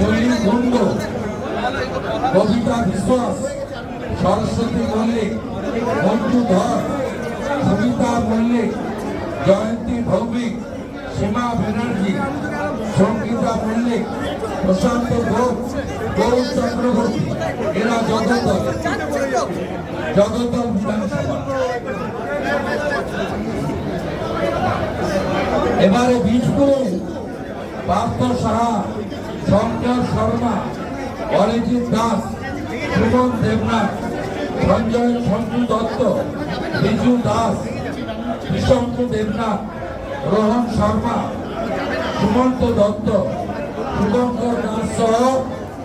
জয়ী কুণ্ড কবিতা বিশ্বাস, সরস্বতী মল্লিক মঞ্জু ধর, সবিতা মল্লিক, জয়ন্তী ভৌমিক, সীমা ব্যানার্জি, সঙ্গীতা মল্লিক, প্রশান্ত ঘোষ, গৌর চক্রবর্তী এরা জগদল জগদল বিধানসভা। এবারে বীজপুরে পার্থ সাহা শঙ্কর শর্মা, অরিজিৎ দাস, সুমন দেবনাথ, সঞ্জয় সঞ্জু দত্ত, বিজু দাস, বিশঙ্কু দেবনাথ, রোহন শর্মা, সুমন্ত দত্ত শুভঙ্কর দাস সহ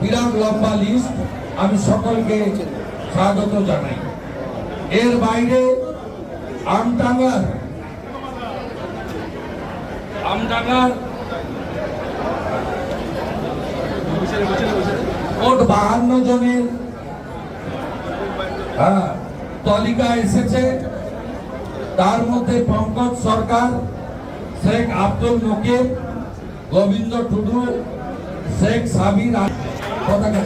বিরাট লম্বা লিস্ট আমি সকলকে স্বাগত জানাই। এর বাইরে আমটাঙ্গার আমডাঙ্গার মোট বাহান্ন জনের। হ্যাঁ, তালিকা এসেছে। তার মধ্যে পঙ্কজ সরকার শেখ আব্দুল নকির গোবিন্দ টুডু শেখ সাবির পতাকা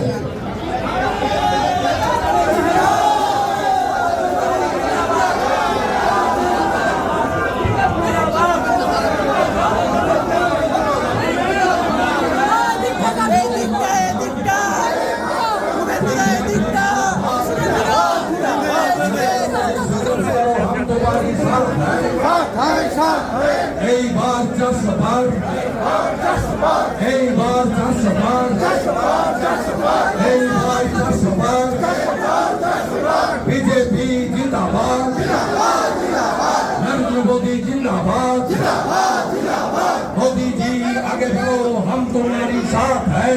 मोदी जी आगे बढ़ो हम तुम्हारी साथ है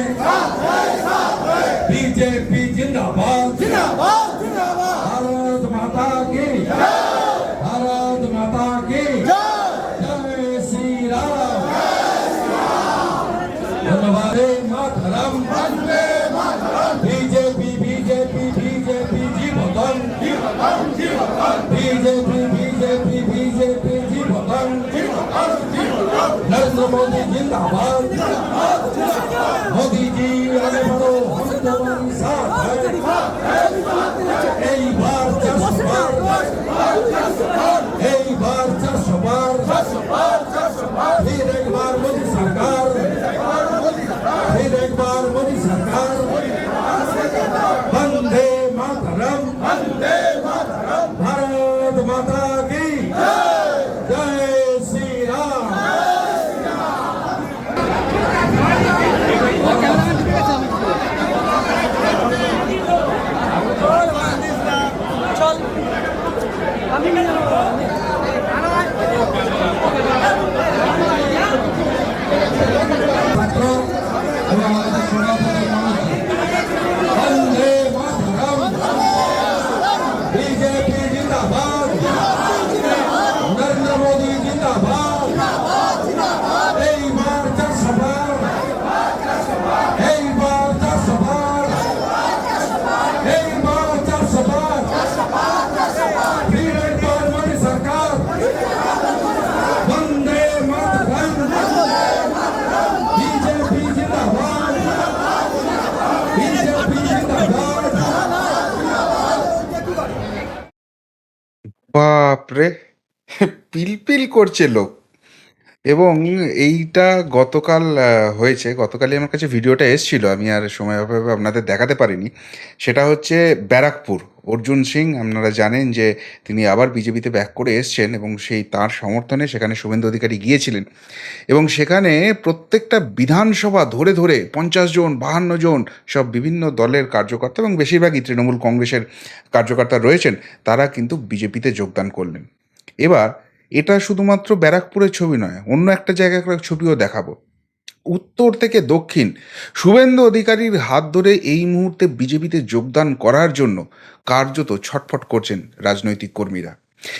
बीजेपी जिंदाबाद Apa. বাপরে পিলপিল করছে লোক। এবং এইটা গতকাল হয়েছে। গতকালই আমার কাছে ভিডিওটা এসছিল, আমি আর সময় অভাবে আপনাদের দেখাতে পারিনি। সেটা হচ্ছে ব্যারাকপুর। অর্জুন সিং, আপনারা জানেন যে তিনি আবার বিজেপিতে ব্যাক করে এসছেন এবং সেই তার সমর্থনে সেখানে শুভেন্দু অধিকারী গিয়েছিলেন। এবং সেখানে প্রত্যেকটা বিধানসভা ধরে ধরে পঞ্চাশ জন, বাহান্ন জন সব বিভিন্ন দলের কার্যকর্তা এবং বেশিরভাগই তৃণমূল কংগ্রেসের কার্যকর্তা রয়েছেন, তারা কিন্তু বিজেপিতে যোগদান করলেন। এবার এটা শুধুমাত্র ব্যারাকপুরের ছবি নয়, অন্য একটা জায়গাকার ছবিও দেখাবো। উত্তর থেকে দক্ষিণ, শুভেন্দু অধিকারীর হাত ধরে এই মুহূর্তে বিজেপিতে যোগদান করার জন্য কার্যত ছটফট করছেন রাজনৈতিক কর্মীরা।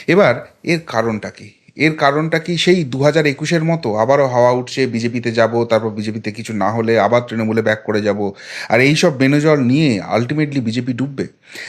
এবার এর কারণটা কি? এর কারণটা কি? সেই দু হাজার একুশের মতো আবারও হাওয়া উঠছে, বিজেপিতে যাব, তারপর বিজেপিতে কিছু না হলে আবার তৃণমূলে ব্যাক করে যাব। আর এই সব বেনজল নিয়ে আলটিমেটলি বিজেপি ডুববে।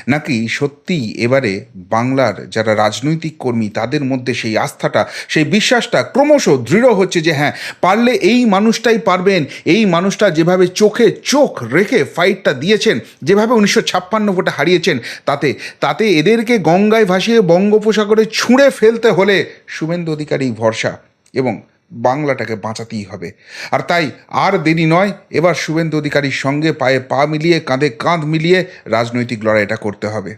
নাকি সত্যি এবারে বাংলার যারা রাজনৈতিক কর্মী, তাদের মধ্যে সেই আস্থাটা, সেই বিশ্বাসটা ক্রমশ দৃঢ় হচ্ছে যে হ্যাঁ পারলে এই মানুষটাই পারবেন, এই মানুষটা যেভাবে চোখে চোখ রেখে ফাইটটা দিয়েছেন, যেভাবে উনিশশো ছাপ্পান্ন ভোটে হারিয়েছেন, তাতে তাতে এদেরকে গঙ্গায় ভাসিয়ে বঙ্গোপসাগরে ছুঁড়ে ফেলতে হলে শুভেন্দু অধিকারী ভরসা এবং বাংলাটাকে বাঁচাতেই হবে। আর তাই আর দেরি নয়, এবার শুভেন্দু অধিকারীর সঙ্গে পায়ে পা মিলিয়ে, কাঁধে কাঁধ মিলিয়ে রাজনৈতিক লড়াইটা করতে হবে।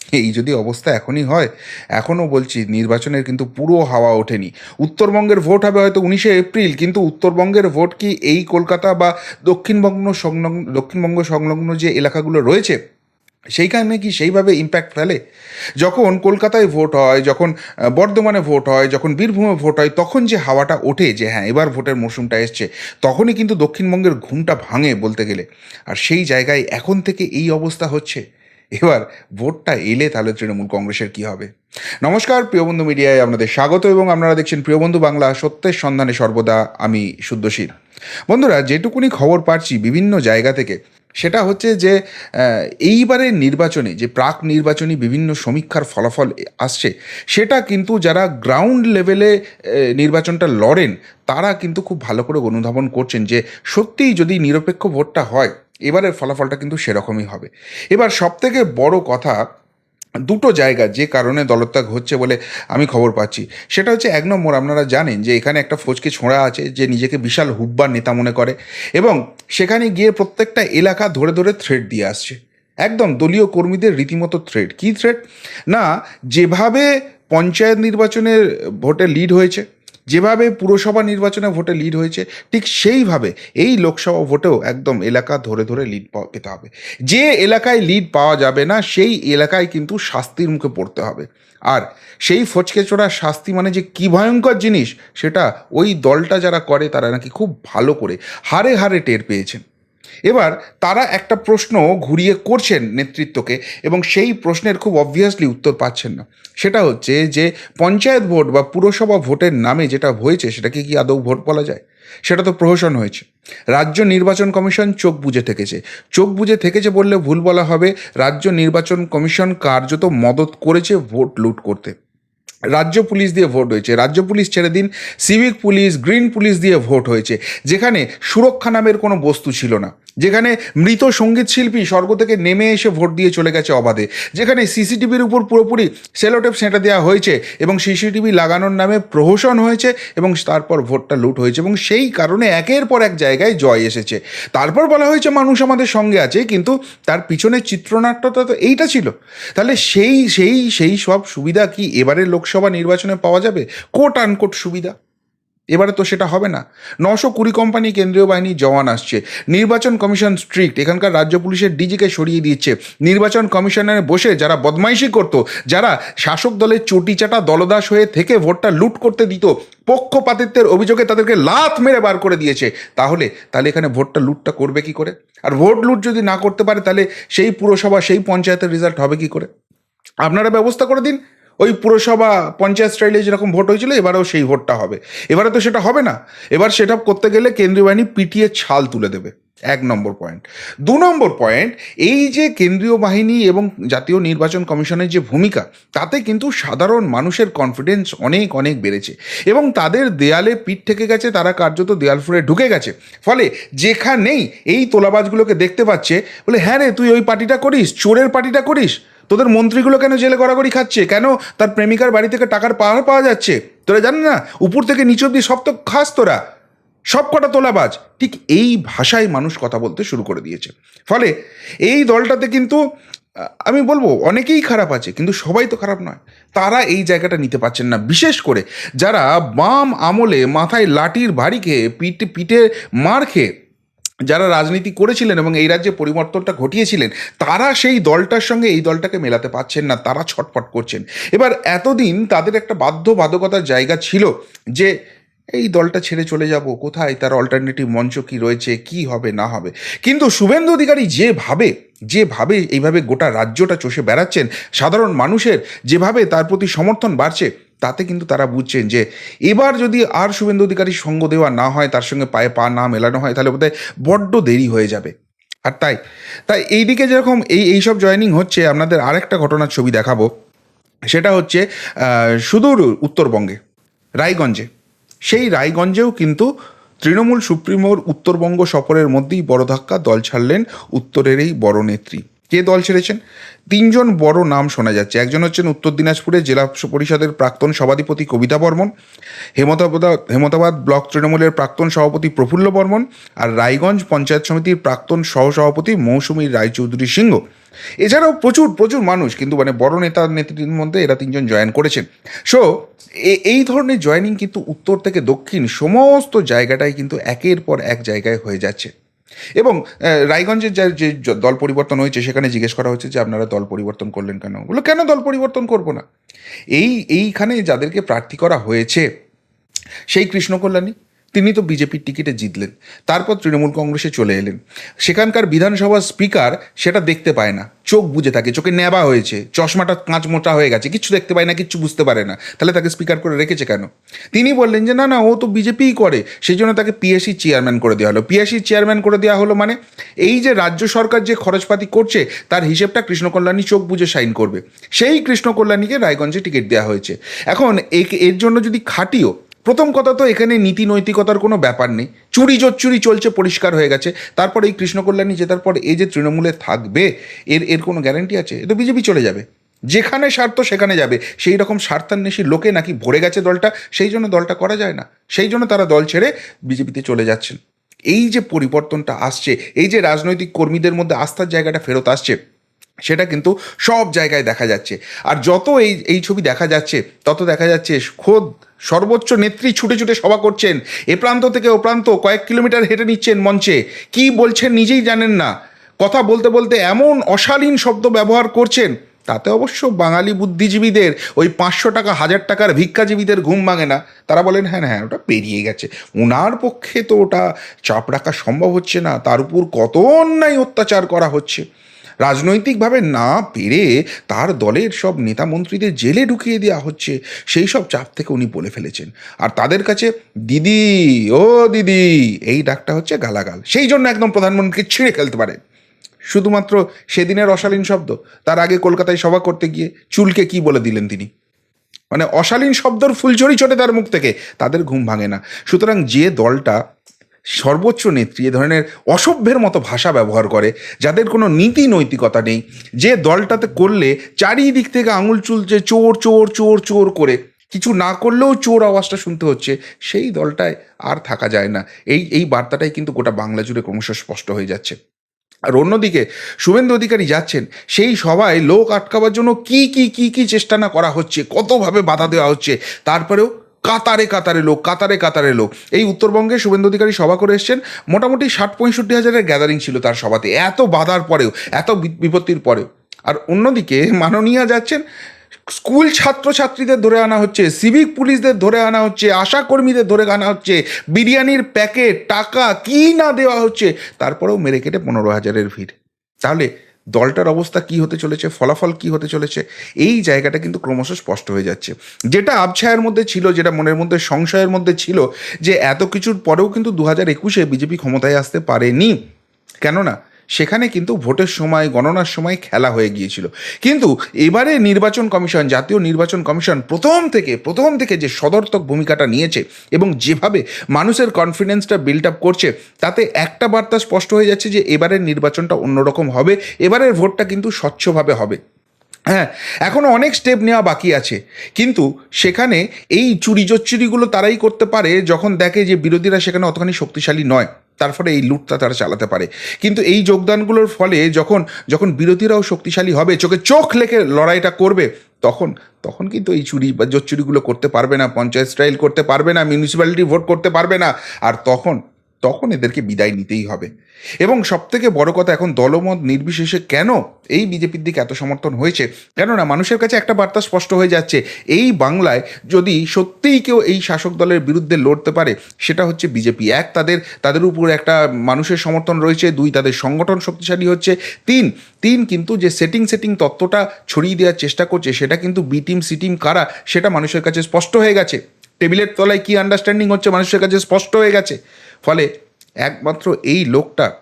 এই যদি অবস্থা এখনই হয়, এখনও বলছি নির্বাচনের কিন্তু পুরো হাওয়া ওঠেনি। উত্তরবঙ্গের ভোট হবে হয়তো উনিশে এপ্রিল, কিন্তু উত্তরবঙ্গের ভোট কি এই কলকাতা বা দক্ষিণবঙ্গ সংলগ্ন দক্ষিণবঙ্গ সংলগ্ন যে এলাকাগুলো রয়েছে সেইখানে কি সেইভাবে ইম্প্যাক্ট ফেলে? যখন কলকাতায় ভোট হয়, যখন বর্ধমানে ভোট হয়, যখন বীরভূমে ভোট হয়, তখন যে হাওয়াটা ওঠে যে হ্যাঁ এবার ভোটের মরশুমটা এসছে, তখনই কিন্তু দক্ষিণবঙ্গের ঘুমটা ভাঙে বলতে গেলে। আর সেই জায়গায় এখন থেকে এই অবস্থা হচ্ছে। এবার ভোটটা এলে তাহলে তৃণমূল কংগ্রেসের কি হবে? নমস্কার প্রিয়বন্ধু মিডিয়ায় আপনাদের স্বাগত এবং আপনারা দেখছেন প্রিয়বন্ধু বাংলা, সত্যের সন্ধানে সর্বদা আমি শুদ্ধশীল। বন্ধুরা, যেটুকুনি খবর পাচ্ছি বিভিন্ন জায়গা থেকে সেটা হচ্ছে যে এইবারের নির্বাচনে যে প্রাক নির্বাচনী বিভিন্ন সমীক্ষার ফলাফল আসছে, সেটা কিন্তু যারা গ্রাউন্ড লেভেলে নির্বাচনটা লড়েন, তারা কিন্তু খুব ভালো করে অনুধাবন করছেন যে, সত্যিই যদি নিরপেক্ষ ভোটটা হয়, এবারের ফলাফলটা কিন্তু সেরকমই হবে। এবার সবথেকে বড় কথা দুটো জায়গা যে কারণে দলত্যাগ হচ্ছে বলে আমি খবর পাচ্ছি। সেটা হচ্ছে এক নম্বর, আপনারা জানেন যে এখানে একটা ফৌজকে ছোঁড়া আছে যে নিজেকে বিশাল হুব্বার নেতা মনে করে এবং সেখানে গিয়ে প্রত্যেকটা এলাকা ধরে ধরে থ্রেড দিয়ে আসছে। একদম দলীয় কর্মীদের রীতিমতো থ্রেড কী থ্রেড না, যেভাবে পঞ্চায়েত নির্বাচনের ভোটে লিড হয়েছে যেভাবে পুরসভা নির্বাচনে ভোটে লিড হয়েছে, ঠিক সেইভাবে এই লোকসভা ভোটেও একদম এলাকা ধরে ধরে লিড পেতে হবে। যে এলাকায় লিড পাওয়া যাবে না, সেই এলাকায় কিন্তু শাস্তির মুখে পড়তে হবে। আর সেই ফচকে চোরা শাস্তি মানে যে কী ভয়ঙ্কর জিনিস, সেটা ওই দলটা যারা করে তারা নাকি খুব ভালো করে হারে হারে টের পেয়েছেন। এবার তারা একটা প্রশ্ন ঘুরিয়ে করছেন নেতৃত্বকে এবং সেই প্রশ্নের খুব অবভিয়াসলি উত্তর পাচ্ছেন না। সেটা হচ্ছে যে পঞ্চায়েত ভোট বা পুরসভা ভোটের নামে যেটা হয়েছে সেটাকে কি আদৌ ভোট বলা যায়? সেটা তো প্রহসন হয়েছে। রাজ্য নির্বাচন কমিশন চোখ বুজে থেকেছে। চোখ বুজে থেকেছে বললে ভুল বলা হবে। রাজ্য নির্বাচন কমিশন কার্যত মদত করেছে ভোট লুট করতে। রাজ্য পুলিশ দিয়ে ভোট হয়েছে। রাজ্য পুলিশ ছেড়ে দিন সিভিক পুলিশ গ্রিন পুলিশ দিয়ে ভোট হয়েছে। যেখানে সুরক্ষা নামের কোনো বস্তু ছিল না। যেখানে মৃত সংগীত শিল্পী স্বর্গ থেকে নেমে এসে ভোট দিয়ে চলে গেছে অবাধে। যেখানে সিসিটিভির উপর পুরোপুরি সেলোটেপ সেঁটা দেওয়া হয়েছে এবং সিসিটিভি লাগানোর নামে প্রহসন হয়েছে এবং তারপর ভোটটা লুট হয়েছে এবং সেই কারণে একের পর এক জায়গায় জয় এসেছে। তারপর বলা হয়েছে মানুষ আমাদের সঙ্গে আছে কিন্তু তার পিছনের চিত্রনাট্যটা তো এইটা ছিল। তাহলে সেই সেই সেই সব সুবিধা কি এবারের লোকসভা নির্বাচনে পাওয়া যাবে? কোট আনকোট সুবিধা? এবারে তো সেটা হবে না। নশো কুড়ি কোম্পানি কেন্দ্রীয় বাহিনীর জওয়ান আসছে। নির্বাচন কমিশন স্ট্রিক্ট এখানকার রাজ্য পুলিশের ডিজিকে সরিয়ে দিচ্ছে। নির্বাচন কমিশনে বসে যারা বদমাইশি করতো, যারা শাসক দলের চটিচাটা দলদাস হয়ে থেকে ভোটটা লুট করতে দিত, পক্ষপাতিত্বের অভিযোগে তাদেরকে লাথ মেরে বার করে দিয়েছে। তাহলে তাহলে এখানে ভোটটা লুটটা করবে কি করে? আর ভোট লুট যদি না করতে পারে, তাহলে সেই পুরসভা, সেই পঞ্চায়েতের রেজাল্ট হবে কি করে? আপনারা ব্যবস্থা করে দিন। ওই পুরসভা পঞ্চায়েত স্টাইলে যেরকম ভোট হয়েছিল, এবারেও সেই ভোটটা হবে। এবারে তো সেটা হবে না। এবার সেটা করতে গেলে কেন্দ্রীয় বাহিনী পিটিয়ে ছাল তুলে দেবে। এক নম্বর পয়েন্ট দু নম্বর পয়েন্ট এই যে কেন্দ্রীয় বাহিনী এবং জাতীয় নির্বাচন কমিশনের যে ভূমিকা, তাতে কিন্তু সাধারণ মানুষের কনফিডেন্স অনেক অনেক বেড়েছে। এবং তাদের দেয়ালে পিঠ থেকে গেছে, তারা কার্যত দেয়াল ফুড়ে ঢুকে গেছে। ফলে যেখানেই এই তোলাবাজগুলোকে দেখতে পাচ্ছে, বলে হ্যাঁ রে, তুই ওই পার্টিটা করিস, চোরের পার্টিটা করিস। তোদের মন্ত্রীগুলো কেন জেলে গড়াগড়ি খাচ্ছে? কেন তার প্রেমিকার বাড়ি থেকে টাকার পাহাড় পাওয়া যাচ্ছে? তোরা জান না, উপর থেকে নিচ অব্দি সব তো খাস তোরা। সব কটা তোলাবাজ। ঠিক এই ভাষায় মানুষ কথা বলতে শুরু করে দিয়েছে। ফলে এই দলটাতে কিন্তু আমি বলব, অনেকেই খারাপ আছে, কিন্তু সবাই তো খারাপ নয়। তারা এই জায়গাটা নিতে পারছেন না। বিশেষ করে যারা বাম আমলে মাথায় লাঠির ভারী খেয়ে পিঠে পিঠে মার খেয়ে যারা রাজনীতি করেছিলেন এবং এই রাজ্যে পরিবর্তনটা ঘটিয়েছিলেন, তারা সেই দলটার সঙ্গে এই দলটাকে মেলাতে পারছেন না, তারা ছটফট করছেন। এবার এতদিন তাদের একটা বাধ্যবাধকতার জায়গা ছিল যে এই দলটা ছেড়ে চলে যাব, কোথায়? তার অল্টারনেটিভ মঞ্চ কি রয়েছে? কি হবে, না হবে? কিন্তু শুভেন্দু অধিকারী যেভাবে যেভাবে, এইভাবে গোটা রাজ্যটা চষে বেড়াচ্ছেন, সাধারণ মানুষের যেভাবে তার প্রতি সমর্থন বাড়ছে, তাতে কিন্তু তারা বুঝছেন যে, এবার যদি আর শুভেন্দু অধিকারীর সঙ্গ দেওয়া না হয়, তার সঙ্গে পায়ে পা না মেলানো হয়, তাহলে বোধহয় বড্ড দেরি হয়ে যাবে। আর তাই তাই এইদিকে যেরকম এই, এইসব জয়েনিং হচ্ছে, আপনাদের আরেকটা ঘটনার ছবি দেখাবো। সেটা হচ্ছে সুদূর উত্তরবঙ্গে, রায়গঞ্জে। সেই রায়গঞ্জেও কিন্তু তৃণমূল সুপ্রিমোর উত্তরবঙ্গ সফরের মধ্যেই বড় ধাক্কা, দল ছাড়লেন উত্তরের এই বড় নেত্রী। কে দল ছেড়েছেন? তিনজন বড় নাম শোনা যাচ্ছে। একজন হচ্ছেন উত্তর দিনাজপুরে জেলা পরিষদের প্রাক্তন সভাধিপতি কবিতা বর্মন, হেমতাবাদ হেমতাবাদ ব্লক তৃণমূলের প্রাক্তন সভাপতি প্রফুল্ল বর্মন আর রায়গঞ্জ পঞ্চায়েত সমিতির প্রাক্তন সহসভাপতি মৌসুমী রায়চৌধুরী সিংহ। এছাড়াও প্রচুর প্রচুর মানুষ কিন্তু মানে বড় নেতা নেত্রীর মধ্যে এরা তিনজন জয়েন করেছেন। সো এই ধরনের জয়েনিং কিন্তু উত্তর থেকে দক্ষিণ সমস্ত জায়গাটাই কিন্তু একের পর এক জায়গায় হয়ে যাচ্ছে। এবং রায়গঞ্জের যা, যে দল পরিবর্তন হয়েছে, সেখানে জিজ্ঞেস করা হচ্ছে যে আপনারা দল পরিবর্তন করলেন কেন? বলো কেন দল পরিবর্তন করব না? এই, এইখানে যাদেরকে প্রার্থী করা হয়েছে, সেই কৃষ্ণ কল্যাণী তিনি তো বিজেপির টিকিটে জিতলেন। তারপর তৃণমূল কংগ্রেসে চলে এলেন। সেখানকার বিধানসভার স্পিকার সেটা দেখতে পায় না। চোখ বুজে থাকে, চোখে নেবা হয়েছে, চশমাটা কাঁচ মোটা হয়ে গেছে, কিচ্ছু দেখতে পায় না, কিচ্ছু বুঝতে পারে না। তাহলে তাকে স্পিকার করে রেখেছে কেন? তিনি বললেন যে, না না, ও তো বিজেপিই করে। সেই জন্য তাকে পিএসসি চেয়ারম্যান করে দেওয়া হলো। পিএসসি চেয়ারম্যান করে দেওয়া হলো মানে এই যে রাজ্য সরকার যে খরচপাতি করছে, তার হিসেবটা কৃষ্ণকল্যাণী চোখ বুঝে সাইন করবে। সেই কৃষ্ণকল্যাণীকে রায়গঞ্জে টিকিট দেওয়া হয়েছে। এখন এর জন্য যদি খাটিও প্রথম কথা তো এখানে নীতি নৈতিকতার কোনো ব্যাপার নেই। চুরি চুরি চলছে, পরিষ্কার হয়ে গেছে। তারপর এই কৃষ্ণ কল্যাণী জেতার পর এই যে তৃণমূলে থাকবে, এর এর কোনো গ্যারান্টি আছে? এ তো বিজেপি চলে যাবে। যেখানে স্বার্থ, সেখানে যাবে। সেই রকম স্বার্থান্বেষী লোকে নাকি ভরে গেছে দলটা, সেই জন্য দলটা করা যায় না। সেই জন্য তারা দল ছেড়ে বিজেপিতে চলে যাচ্ছেন। এই যে পরিবর্তনটা আসছে, এই যে রাজনৈতিক কর্মীদের মধ্যে আস্থার জায়গাটা ফেরত আসছে সেটা কিন্তু সব জায়গায় দেখা যাচ্ছে। আর যত এই এই ছবি দেখা যাচ্ছে, তত দেখা যাচ্ছে খোদ সর্বোচ্চ নেত্রী ছুটে ছুটে সভা করছেন। এ প্রান্ত থেকে ও প্রান্ত কয়েক কিলোমিটার হেঁটে নিচ্ছেন মঞ্চে। কি বলছেন নিজেই জানেন না। কথা বলতে বলতে এমন অশালীন শব্দ ব্যবহার করছেন, তাতে অবশ্য বাঙালি বুদ্ধিজীবীদের ওই পাঁচশো টাকা, হাজার টাকার ভিক্ষাজীবীদের ঘুম ভাঙে না। তারা বলেন হ্যাঁ হ্যাঁ ওটা পেরিয়ে গেছে। ওনার পক্ষে তো ওটা চাপ রাখা সম্ভব হচ্ছে না। তার উপর কত অন্যায় অত্যাচার করা হচ্ছে। রাজনৈতিকভাবে না পেরে তার দলের সব নেতা মন্ত্রীদের জেলে ঢুকিয়ে দেওয়া হচ্ছে, সেই সব চাপ থেকে উনি বলে ফেলেছেন। আর তাদের কাছে, দিদি, ও দিদি, এই ডাকটা হচ্ছে গালাগাল। সেই জন্য একদম প্রধানমন্ত্রীকে ছিঁড়ে ফেলতে পারে। শুধুমাত্র সেদিনের অশালীন শব্দ, তার আগে কলকাতায় সভা করতে গিয়ে চুলকে কি বলে দিলেন তিনি? মানে অশালীন শব্দর ফুলঝড়ি চটে তার মুখ থেকে, তাদের ঘুম ভাঙে না। সুতরাং যে দলটা সর্বোচ্চ নেত্রী, এ ধরনের অসভ্যের মতো ভাষা ব্যবহার করে, যাদের কোনো নীতি নৈতিকতা নেই, যে দলটাতে করলে চারিদিক থেকে আঙুল চুলছে চোর চোর চোর চোর করে। কিছু না করলেও চোর আওয়াজটা শুনতে হচ্ছে। সেই দলটায় আর থাকা যায় না। এই এই বার্তাটাই কিন্তু গোটা বাংলা জুড়ে ক্রমশ স্পষ্ট হয়ে যাচ্ছে। আর অন্যদিকে শুভেন্দু অধিকারী যাচ্ছেন, সেই সভায় লোক আটকাবার জন্য কি কি কি কি চেষ্টা না করা হচ্ছে? কতভাবে বাধা দেওয়া হচ্ছে? তারপরেও কাতারে কাতারে লোক, কাতারে কাতারে লোক। এই উত্তরবঙ্গে শুভেন্দু অধিকারী সভা করে এসছেন। মোটামুটি ষাট পঁয়ষট্টি হাজারের গ্যাদারিং ছিল তার সভাতে। এত বাধার পরেও, এত বিপত্তির পরেও। আর অন্যদিকে মাননীয়া যাচ্ছেন, স্কুল ছাত্রছাত্রীদের ধরে আনা হচ্ছে সিভিক পুলিশদের ধরে আনা হচ্ছে, আশা কর্মীদের ধরে আনা হচ্ছে, বিরিয়ানির প্যাকেট টাকা, কি না দেওয়া হচ্ছে, তারপরেও মেরে কেটে পনেরো হাজারের ভিড়। তাহলে দলটার অবস্থা কি হতে চলেছে, ফলাফল কি হতে চলেছে, এই জায়গাটা কিন্তু ক্রমশ স্পষ্ট হয়ে যাচ্ছে। যেটা আবছায়ের মধ্যে ছিল, যেটা মনের মধ্যে সংশয়ের মধ্যে ছিল, যে এত কিছুর পরেও কিন্তু দু হাজার একুশে বিজেপি ক্ষমতায় আসতে পারেনি। কেননা সেখানে কিন্তু ভোটের সময়, গণনার সময় খেলা হয়ে গিয়েছিল। কিন্তু এবারে নির্বাচন কমিশন, জাতীয় নির্বাচন কমিশন প্রথম থেকে প্রথম থেকে যে সদর্থক ভূমিকাটা নিয়েছে এবং যেভাবে মানুষের কনফিডেন্সটা বিল্ড আপ করছে, তাতে একটা বার্তা স্পষ্ট হয়ে যাচ্ছে যে এবারের নির্বাচনটা অন্যরকম হবে, এবারের ভোটটা কিন্তু স্বচ্ছভাবে হবে। হ্যাঁ এখনও অনেক স্টেপ নেওয়া বাকি আছে। কিন্তু সেখানে এই চুরি জচ্চুরিগুলো তারাই করতে পারে যখন দেখে যে বিরোধীরা সেখানে অতখানি শক্তিশালী নয়। তার ফলে এই লুটটা তারা চালাতে পারে। কিন্তু এই যোগদানগুলোর ফলে যখন যখন বিরোধীরাও শক্তিশালী হবে, চোখে চোখ লেখে লড়াইটা করবে, তখন তখন কিন্তু এই চুরি বা জোর চুরিগুলো করতে পারবে না, পঞ্চায়েত স্টাইল করতে পারবে না মিউনিসিপ্যালিটি ভোট করতে পারবে না। আর তখন তখন এদেরকে বিদায় নিতেই হবে। এবং সবথেকে বড় কথা, এখন দলমত নির্বিশেষে কেন এই বিজেপির দিকে এত সমর্থন হয়েছে? কেননা মানুষের কাছে একটা বার্তা স্পষ্ট হয়ে যাচ্ছে, এই বাংলায় যদি সত্যিই কেউ এই শাসক দলের বিরুদ্ধে লড়তে পারে, সেটা হচ্ছে বিজেপি। এক, তাদের তাদের উপর একটা মানুষের সমর্থন রয়েছে। দুই, তাদের সংগঠন শক্তিশালী হচ্ছে। তিন তিন কিন্তু যে সেটিং সেটিং তত্ত্বটা ছড়িয়ে দেওয়ার চেষ্টা করছে, সেটা কিন্তু বি টিম, সি টিম কারা, সেটা মানুষের কাছে স্পষ্ট হয়ে গেছে। টেবিলের তলায় কি আন্ডারস্ট্যান্ডিং হচ্ছে, মানুষের কাছে স্পষ্ট হয়ে গেছে। ফলে একমাত্র এই লোকটা,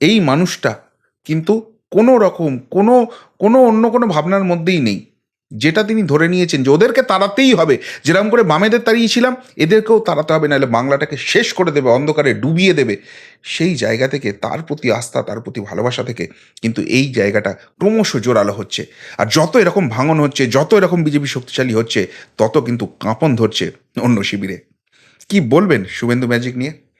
এই মানুষটা কিন্তু কোনো রকম, কোনো কোনো অন্য কোনো ভাবনার মধ্যেই নেই। যেটা তিনি ধরে নিয়েছেন যে ওদেরকে তাড়াতেই হবে। যেরকম করে বামেদের তাড়িয়েছিলাম, এদেরকেও তাড়াতে হবে, নাহলে বাংলাটাকে শেষ করে দেবে, অন্ধকারে ডুবিয়ে দেবে। সেই জায়গা থেকে, তার প্রতি আস্থা, তার প্রতি ভালোবাসা থেকে কিন্তু এই জায়গাটা ক্রমশ জোরালো হচ্ছে। আর যত এরকম ভাঙন হচ্ছে, যত এরকম বিজেপি শক্তিশালী হচ্ছে, তত কিন্তু কাঁপন ধরছে অন্য শিবিরে। কি বলবেন শুভেন্দু ম্যাজিক নিয়ে?